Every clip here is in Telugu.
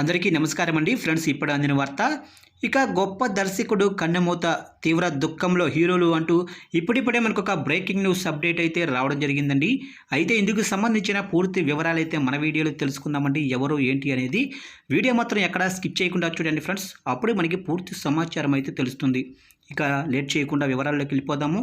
అందరికీ నమస్కారం అండి ఫ్రెండ్స్ ఇప్పుడు అందిన వార్త ఇక గొప్ప దర్శకుడు కన్నెమూత తీవ్ర దుఃఖంలో హీరోలు అంటూ ఇప్పుడిప్పుడే మనకు ఒక బ్రేకింగ్ న్యూస్ అప్డేట్ అయితే రావడం జరిగిందండి. అయితే ఇందుకు సంబంధించిన పూర్తి వివరాలు అయితే మన వీడియోలో తెలుసుకుందామండి. ఎవరు ఏంటి అనేది వీడియో మాత్రం ఎక్కడా స్కిప్ చేయకుండా చూడండి ఫ్రెండ్స్. అప్పుడే మనకి పూర్తి సమాచారం అయితే తెలుస్తుంది. ఇక లేట్ చేయకుండా వివరాల్లోకి వెళ్ళిపోదాము.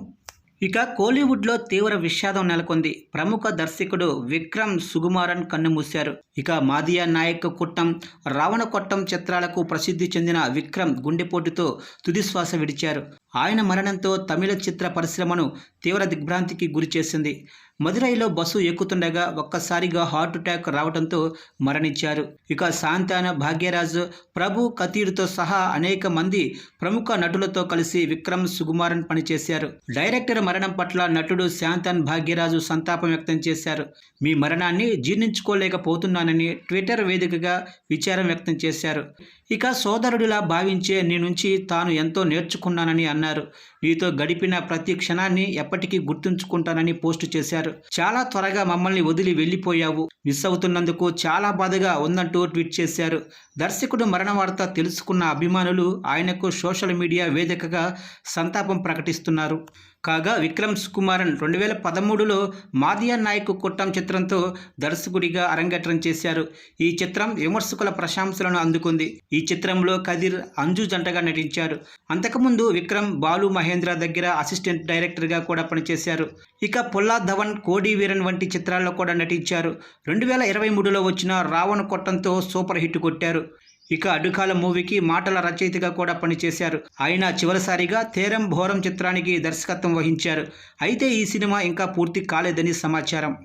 ఇక కోలీవుడ్లో తీవ్ర విషాదం నెలకొంది. ప్రముఖ దర్శకుడు విక్రమ్ సుకుమారన్ కన్నుమూశారు ఇక మాదియా నాయక్ కుట్టం రావణ కొట్టం చిత్రాలకు ప్రసిద్ధి చెందిన విక్రమ్ గుండెపోటుతో తుదిశ్వాస విడిచారు. ఆయన మరణంతో తమిళ చిత్ర పరిశ్రమను తీవ్ర దిగ్భ్రాంతికి గురిచేసింది. మదురైలో బస్సు ఎక్కుతుండగా ఒక్కసారిగా హార్ట్ అటాక్ రావడంతో మరణించారు. ఇక శాంతాన భాగ్యరాజు ప్రభు కతీర్తో సహా అనేక మంది ప్రముఖ నటులతో కలిసి విక్రమ్ సుకుమారన్ పనిచేశారు. డైరెక్టర్ మరణం పట్ల నటుడు శాంతాన్ భాగ్యరాజు సంతాపం వ్యక్తం చేశారు. మీ మరణాన్ని జీర్ణించుకోలేకపోతున్నానని ట్విట్టర్ వేదికగా విచారం వ్యక్తం చేశారు. ఇక సోదరుడిలా భావించే నీ నుంచి తాను ఎంతో నేర్చుకున్నానని అన్నారు. నీతో గడిపిన ప్రతి క్షణాన్ని ఎప్పటికీ గుర్తుంచుకుంటానని పోస్టు చేశారు చాలా త్వరగా మమ్మల్ని వదిలి వెళ్ళిపోయావు. మిస్ అవుతున్నందుకు చాలా బాధగా ఉందంటూ ట్వీట్ చేశారు. దర్శకుడు మరణ వార్త తెలుసుకున్న అభిమానులు ఆయనకు సోషల్ మీడియా వేదికగా సంతాపం ప్రకటిస్తున్నారు. కాగా విక్రమ్ సుకుమారన్ రెండు వేల పదమూడులో మాదియా నాయక్ కుట్టం చిత్రంతో దర్శకుడిగా అరంగేట్రం చేశారు. ఈ చిత్రం విమర్శకుల ప్రశంసలను అందుకుంది. ఈ చిత్రంలో కదిర్ అంజు జంటగా నటించారు. అంతకుముందు విక్రమ్ బాలు మహేంద్ర దగ్గర అసిస్టెంట్ డైరెక్టర్గా కూడా పనిచేశారు. ఇక పొల్లా ధవన్ కోడి వీరన్ వంటి చిత్రాల్లో కూడా నటించారు. రెండు వేల ఇరవై మూడులో వచ్చిన రావణ కొట్టంతో సూపర్ హిట్ కొట్టారు. ఇక అడ్డుకాల మూవీకి మాటల రచయితగా కూడా పనిచేశారు. ఆయన చివరిసారిగా తేరం భోరం చిత్రానికి దర్శకత్వం వహించారు. అయితే ఈ సినిమా ఇంకా పూర్తి కాలేదని సమాచారం.